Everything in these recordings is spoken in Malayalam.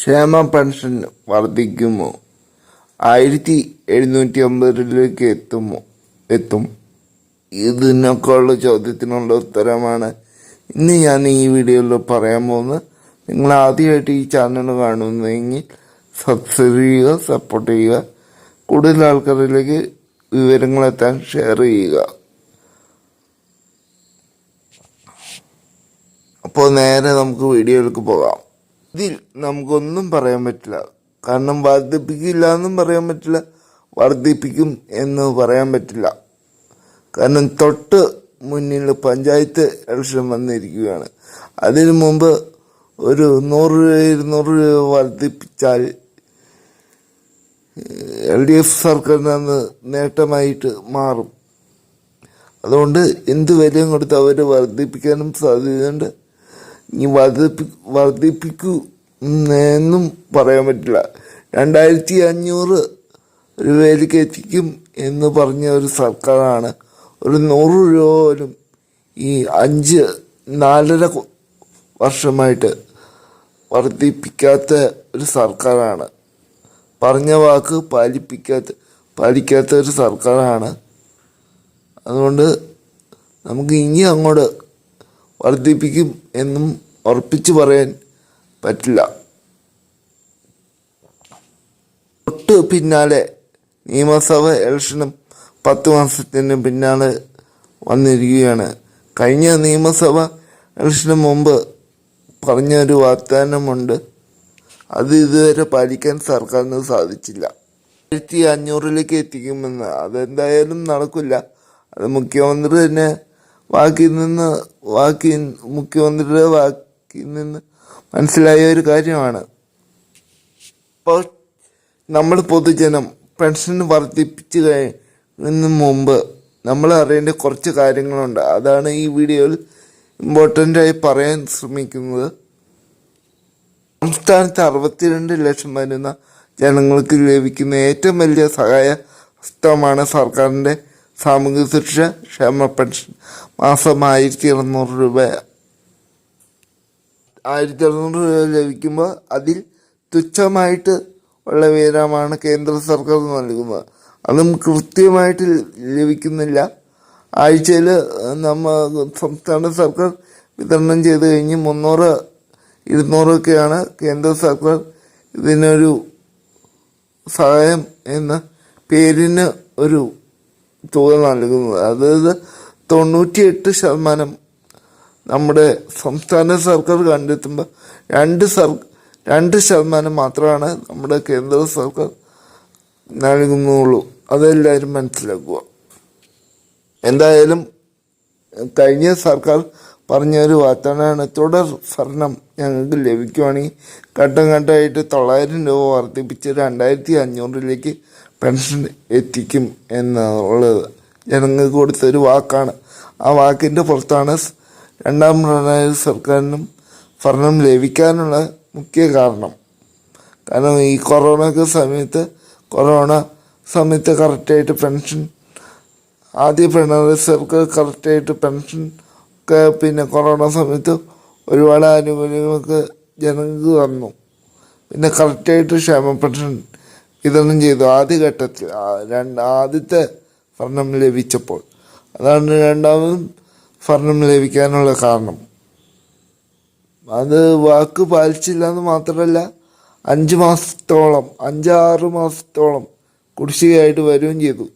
ക്ഷേമ പെൻഷൻ വർദ്ധിക്കുമോ? ആയിരത്തി എഴുന്നൂറ്റി അമ്പതിലേക്ക് എത്തുമോ? എത്തും. ഇതിനൊക്കെയുള്ള ചോദ്യത്തിനുള്ള ഉത്തരമാണ് ഇന്ന് ഞാൻ ഈ വീഡിയോയിൽ പറയാൻ പോകുന്നത്. നിങ്ങൾ ആദ്യമായിട്ട് ഈ ചാനൽ കാണുന്നതെങ്കിൽ സബ്സ്ക്രൈബ് ചെയ്യുക സപ്പോർട്ട് ചെയ്യുക. കൂടുതൽ ആൾക്കാരിലേക്ക് വിവരങ്ങളെത്താൻ ഷെയർ ചെയ്യുക. അപ്പോൾ നേരെ നമുക്ക് വീഡിയോയിലേക്ക് പോകാം. ഇതിൽ നമുക്കൊന്നും പറയാൻ പറ്റില്ല. കാരണം വർദ്ധിപ്പിക്കില്ല എന്നും പറയാൻ പറ്റില്ല. വർദ്ധിപ്പിക്കും എന്ന് പറയാൻ പറ്റില്ല. കാരണം തൊട്ട് മുന്നിൽ പഞ്ചായത്ത് ഇലക്ഷൻ വന്നിരിക്കുകയാണ്. അതിനു മുമ്പ് ഒരു നൂറ് രൂപ ഇരുന്നൂറ് രൂപ വർദ്ധിപ്പിച്ചാൽ എൽ ഡി എഫ് സർക്കാരിന് അന്ന് നേട്ടമായിട്ട് മാറും. അതുകൊണ്ട് എന്ത് വിലയും കൊടുത്ത് അവർ വർദ്ധിപ്പിക്കാനും സാധ്യതയുണ്ട്. ഇനി വർദ്ധിപ്പി വർദ്ധിപ്പിക്കൂ എന്നും പറയാൻ പറ്റില്ല. രണ്ടായിരത്തി അഞ്ഞൂറ് രൂപയിലേക്ക് എത്തിക്കും എന്ന് പറഞ്ഞ ഒരു സർക്കാരാണ്. ഒരു നൂറ് രൂപ പോലും ഈ അഞ്ച് നാലര വർഷമായിട്ട് വർദ്ധിപ്പിക്കാത്ത ഒരു സർക്കാരാണ്. പറഞ്ഞ വാക്ക് പാലിപ്പിക്കാത്ത പാലിക്കാത്ത ഒരു സർക്കാരാണ്. അതുകൊണ്ട് നമുക്ക് ഇനി അങ്ങോട്ട് വർദ്ധിപ്പിക്കും എന്നും ഉറപ്പിച്ചു പറയാൻ പറ്റില്ല. തൊട്ട് പിന്നാലെ നിയമസഭ ഇലക്ഷനും പത്ത് മാസത്തിന് പിന്നാലെ വന്നിരിക്കുകയാണ്. കഴിഞ്ഞ നിയമസഭ ഇലക്ഷന് മുമ്പ് പറഞ്ഞ ഒരു വാഗ്ദാനമുണ്ട്. അത് ഇതുവരെ പാലിക്കാൻ സർക്കാരിന് സാധിച്ചില്ല. ആയിരത്തി അഞ്ഞൂറിലേക്ക് എത്തിക്കുമെന്ന്. അതെന്തായാലും നടക്കില്ല. അത് മുഖ്യമന്ത്രി തന്നെ വാക്കിൽ നിന്ന് വാക്കി മുഖ്യമന്ത്രിയുടെ വാക്കിൽ നിന്ന് മനസ്സിലായ ഒരു കാര്യമാണ്. ഇപ്പോൾ നമ്മൾ പൊതുജനം പെൻഷൻ വർദ്ധിപ്പിച്ച് കഴിഞ്ഞ മുമ്പ് നമ്മൾ അറിയേണ്ട കുറച്ച് കാര്യങ്ങളുണ്ട്. അതാണ് ഈ വീഡിയോയിൽ ഇമ്പോർട്ടന്റ് ആയി പറയാൻ ശ്രമിക്കുന്നത്. സംസ്ഥാനത്ത് അറുപത്തിരണ്ട് ലക്ഷം വരുന്ന ജനങ്ങൾക്ക് ലഭിക്കുന്ന ഏറ്റവും വലിയ സഹായ ഹസ്തമാണ് സർക്കാരിന്റെ സാമൂഹ്യ സുരക്ഷ ക്ഷേമ പെൻഷൻ. മാസം ആയിരത്തി ഇരുന്നൂറ് രൂപ. ആയിരത്തി അറുന്നൂറ് രൂപ ലഭിക്കുമ്പോൾ അതിൽ തുച്ഛമായിട്ട് ഉള്ള വിവരമാണ് കേന്ദ്ര സർക്കാർ നൽകുന്നത്. അതും കൃത്യമായിട്ട് ലഭിക്കുന്നില്ല. ആഴ്ചയിൽ നമ്മ സംസ്ഥാന സർക്കാർ വിതരണം ചെയ്ത് കഴിഞ്ഞ് മുന്നൂറ് ഇരുന്നൂറൊക്കെയാണ് കേന്ദ്ര സർക്കാർ ഇതിനൊരു സഹായം എന്ന പേരിന് ഒരു തുക നൽകുന്നത്. അതായത് തൊണ്ണൂറ്റിയെട്ട് ശതമാനം നമ്മുടെ സംസ്ഥാന സർക്കാർ കണ്ടെത്തുമ്പോൾ രണ്ട് സർ രണ്ട് ശതമാനം മാത്രമാണ് നമ്മുടെ കേന്ദ്ര സർക്കാർ നൽകുന്നുള്ളൂ. അതെല്ലാവരും മനസ്സിലാക്കുക. എന്തായാലും കഴിഞ്ഞ സർക്കാർ പറഞ്ഞ ഒരു വാഗ്ദാനമാണ് തുടർ ഭരണം ഞങ്ങൾക്ക് ലഭിക്കുവാണെങ്കിൽ ഘട്ടം ഘട്ടമായിട്ട് തൊള്ളായിരം രൂപ വർദ്ധിപ്പിച്ച് രണ്ടായിരത്തി അഞ്ഞൂറിലേക്ക് പെൻഷൻ എത്തിക്കും എന്നുള്ളത് ജനങ്ങൾക്ക് കൊടുത്തൊരു വാക്കാണ്. ആ വാക്കിന്റെ പുറത്താണ് രണ്ടാം പിണറായി സർക്കാരിനും ഭരണം ലഭിക്കാനുള്ള മുഖ്യ കാരണം. കാരണം ഈ കൊറോണക്ക് സമയത്ത് കൊറോണ സമയത്ത് കറക്റ്റായിട്ട് പെൻഷൻ ആദ്യ പിണറായി സർക്കാർ കറക്റ്റായിട്ട് പെൻഷൻ ഒക്കെ പിന്നെ കൊറോണ സമയത്ത് ഒരുപാട് ആനുകൂല്യങ്ങളൊക്കെ ജനങ്ങൾക്ക് തന്നു. പിന്നെ കറക്റ്റായിട്ട് ക്ഷേമ പെൻഷൻ വിതരണം ചെയ്തു ആദ്യഘട്ടത്തിൽ ഘട്ടത്തിൽ രണ്ട് ആദ്യത്തെ ഭരണം ലഭിച്ചപ്പോൾ. അതാണ് രണ്ടാമതും ഭരണം ലഭിക്കാനുള്ള കാരണം. അത് വാക്ക് പാലിച്ചില്ല എന്ന് മാത്രമല്ല അഞ്ച് മാസത്തോളം അഞ്ചാറ് മാസത്തോളം കുടിശ്ശികയായിട്ട് വരികയും ചെയ്തു.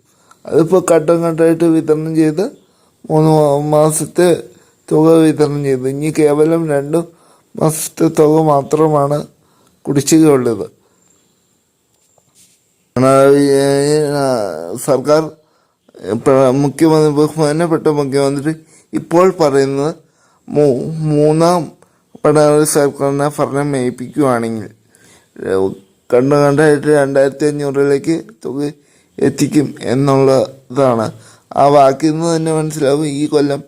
അതിപ്പോൾ ഘട്ടം ഘട്ടമായിട്ട് വിതരണം ചെയ്ത് മൂന്ന് മാസത്തെ തുക വിതരണം ചെയ്തു. ഇനി കേവലം രണ്ട് മാസത്തെ തുക മാത്രമാണ് കുടിശ്ശികയുള്ളത്. സർക്കാർ മുഖ്യമന്ത്രി ബഹുമാനപ്പെട്ട മുഖ്യമന്ത്രി ഇപ്പോൾ പറയുന്നത് മൂ- മൂന്നാം പിണറായി സർക്കാരിനെ ഭരണം മേയിപ്പിക്കുകയാണെങ്കിൽ കണ്ടു കണ്ടായിട്ട് രണ്ടായിരത്തി അഞ്ഞൂറിലേക്ക് തുക എത്തിക്കും എന്നുള്ളതാണ്. ആ വാക്കിൽ നിന്ന് തന്നെ മനസ്സിലാവും ഈ കൊല്ലം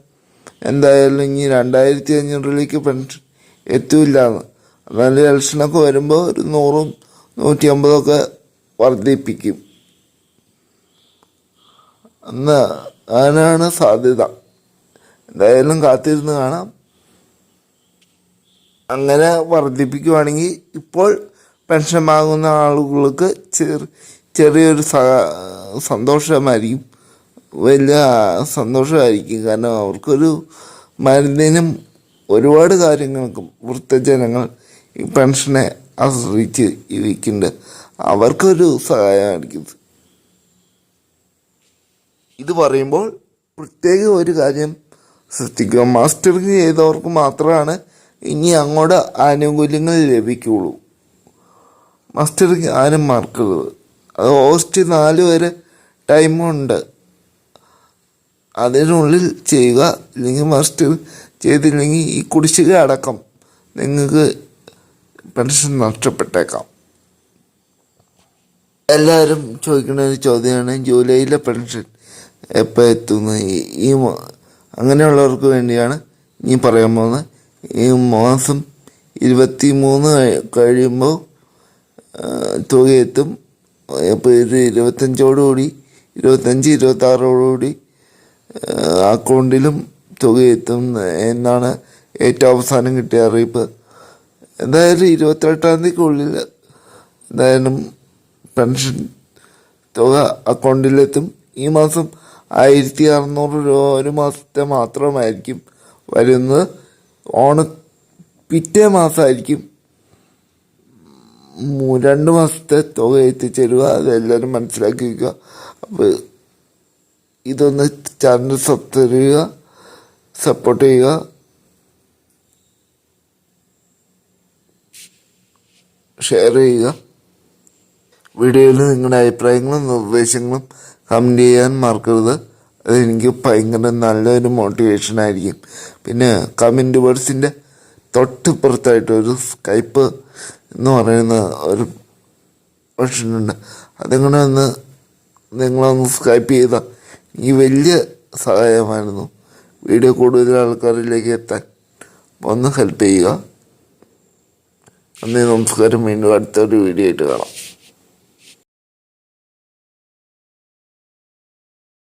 എന്തായാലും ഇനി രണ്ടായിരത്തി അഞ്ഞൂറിലേക്ക് പെൻഷൻ എത്തൂല്ല എന്ന് എന്നാലും ഇലക്ഷനൊക്കെ വരുമ്പോൾ ഒരു നൂറും നൂറ്റി അമ്പതൊക്കെ വർദ്ധിപ്പിക്കും. എന്ന് അതിനാണ് സാധ്യത. എന്തായാലും കാത്തിരുന്ന് കാണാം. അങ്ങനെ വർദ്ധിപ്പിക്കുവാണെങ്കിൽ ഇപ്പോൾ പെൻഷൻ വാങ്ങുന്ന ആളുകൾക്ക് ചെറു ചെറിയൊരു സന്തോഷമായിരിക്കും. വലിയ സന്തോഷമായിരിക്കും. കാരണം അവർക്കൊരു മരുന്നിനും ഒരുപാട് കാര്യങ്ങൾക്കും വൃദ്ധജനങ്ങൾ ഈ പെൻഷനെ ആശ്രയിച്ച് ജീവിക്കുന്നുണ്ട് അവർക്കൊരു സഹായമായിരിക്കും. ഇത് പറയുമ്പോൾ പ്രത്യേക ഒരു കാര്യം ശ്രദ്ധിക്കുക മാസ്റ്ററിങ് ചെയ്തവർക്ക് മാത്രമാണ് ഇനി അങ്ങോട്ട് ആനുകൂല്യങ്ങൾ ലഭിക്കുകയുള്ളൂ. മാസ്റ്ററിങ് ആരും മറക്കരുത് അത് ഓഗസ്റ്റ് നാല് വരെ ടൈമുണ്ട് അതിനുള്ളിൽ ചെയ്യുക. ഇല്ലെങ്കിൽ മാസ്റ്റർ ചെയ്തില്ലെങ്കിൽ ഈ കുടിശ്ശിക അടക്കം നിങ്ങൾക്ക് പെൻഷൻ നഷ്ടപ്പെട്ടേക്കാം. എല്ലാവരും ചോദിക്കുന്ന ഒരു ചോദ്യമാണ് ജൂലൈയിലെ പെൻഷൻ എപ്പോൾ എത്തുന്നു? ഈ- അങ്ങനെയുള്ളവർക്ക് വേണ്ടിയാണ് ഈ പറയാൻ പോകുന്നത്. ഈ മാസം ഇരുപത്തി മൂന്ന് കഴിയുമ്പോൾ തുകയെത്തും. അപ്പോൾ ഒരു ഇരുപത്തഞ്ചോടുകൂടി ഇരുപത്തഞ്ച് ഇരുപത്താറോടുകൂടി അക്കൗണ്ടിലും തുകയെത്തും എന്നാണ് ഏറ്റവും അവസാനം കിട്ടിയ അറിയിപ്പ്. എന്തായാലും ഇരുപത്തെട്ടാം തീയതിക്കുള്ളിൽ എന്തായാലും പെൻഷൻ തുക അക്കൗണ്ടിലെത്തും. ഈ മാസം ആയിരത്തി അറുന്നൂറ് രൂപ ഒരു മാസത്തെ മാത്രമായിരിക്കും വരുന്നത്. ഓണ പിറ്റേ മാസമായിരിക്കും രണ്ട് മാസത്തെ തുക എത്തിച്ചേരുക അതെല്ലാവരും മനസ്സിലാക്കി വയ്ക്കുക അപ്പോൾ ഇതൊന്ന് ചാനൽ സബ്സ്ക്രൈബ് ചെയ്യുക സപ്പോർട്ട് ചെയ്യുക. ഷെയർ ചെയ്യുക. വീഡിയോയിൽ നിങ്ങളുടെ അഭിപ്രായങ്ങളും നിർദ്ദേശങ്ങളും കമന്റ് ചെയ്യാൻ മറക്കരുത് അതെനിക്ക് ഭയങ്കര നല്ലൊരു മോട്ടിവേഷൻ ആയിരിക്കും. പിന്നെ കമന്റ് വേർഡ്സിന്റെ തൊട്ടിപ്പുറത്തായിട്ട് ഒരു സ്കൈപ്പ് എന്ന് പറയുന്ന ഒരു ഓപ്ഷനുണ്ട് അതെങ്ങനെ ഒന്ന് നിങ്ങളൊന്ന് സ്കൈപ്പ് ചെയ്താൽ ഈ വലിയ സഹായമായിരുന്നു. വീഡിയോ കൂടുതൽ ആൾക്കാരിലേക്ക് എത്താൻ. ഒന്ന് ഹെൽപ്പ് ചെയ്യുക. നന്ദി നമസ്കാരം. വീണ്ടും അടുത്തൊരു വീഡിയോ ആയിട്ട് കാണാം.